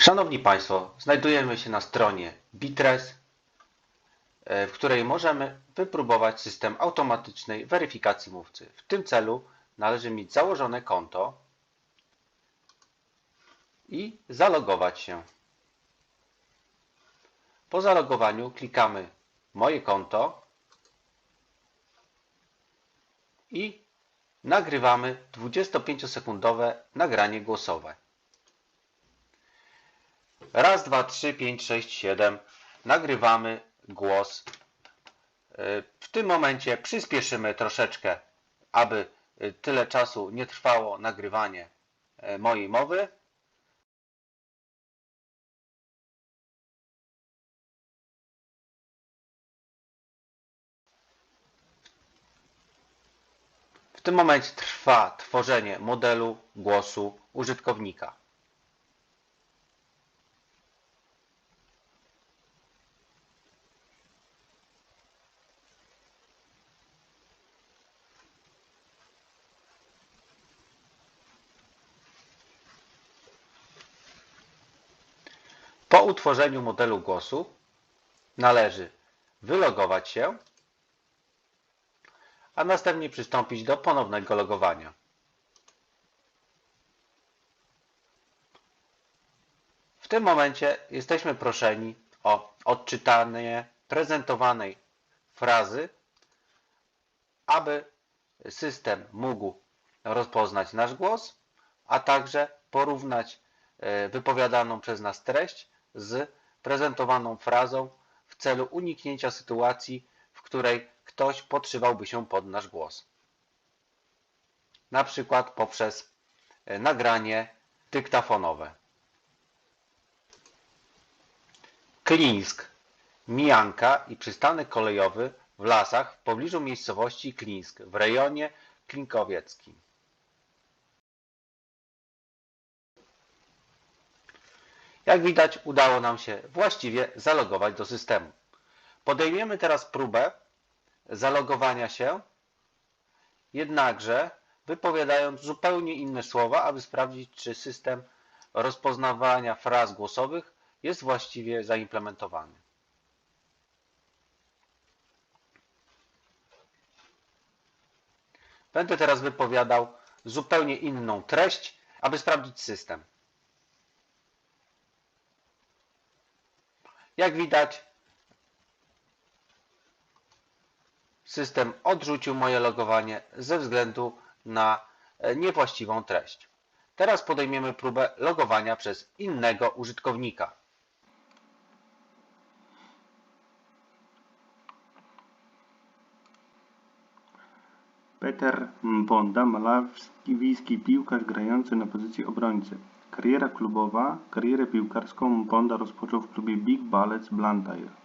Szanowni Państwo, znajdujemy się na stronie Bitres, e, w której możemy wypróbować system automatycznej weryfikacji mówcy. W tym celu należy mieć założone konto i zalogować się. Po zalogowaniu klikamy Moje konto i nagrywamy 25-sekundowe nagranie głosowe. Raz, dwa, trzy, pięć, sześć, siedem. Nagrywamy głos. Y, W tym momencie przyspieszymy troszeczkę, aby y, tyle czasu nie trwało nagrywanie y, mojej mowy. W tym momencie trwa tworzenie modelu głosu użytkownika. Utworzeniu modelu głosu należy wylogować się, a następnie przystąpić do ponownego logowania. W tym momencie jesteśmy proszeni o odczytanie prezentowanej frazy, aby system mógł rozpoznać nasz głos, a także porównać e, wypowiadaną przez nas treść z prezentowaną frazą w celu uniknięcia sytuacji, w której ktoś podszywałby się pod nasz głos. Na przykład poprzez e, nagranie dyktafonowe. Klińsk. Mijanka i przystanek kolejowy w lasach w pobliżu miejscowości Klińsk w rejonie klinkowieckim. Jak widać udało nam się właściwie zalogować do systemu. Podejmiemy teraz próbę zalogowania się, jednakże wypowiadając zupełnie inne słowa, aby sprawdzić, czy system rozpoznawania fraz głosowych jest właściwie zaimplementowany. Będę teraz wypowiadał zupełnie inną treść, aby sprawdzić system. Jak widać, system odrzucił moje logowanie ze względu na e, niewłaściwą treść. Teraz podejmiemy próbę logowania przez innego użytkownika. Peter Mbonda, malawijski piłkarz grający na pozycji obrońcy. Kariera klubowa. Karierę piłkarską Mbonda rozpoczął w klubie Big Bullets Blantyre.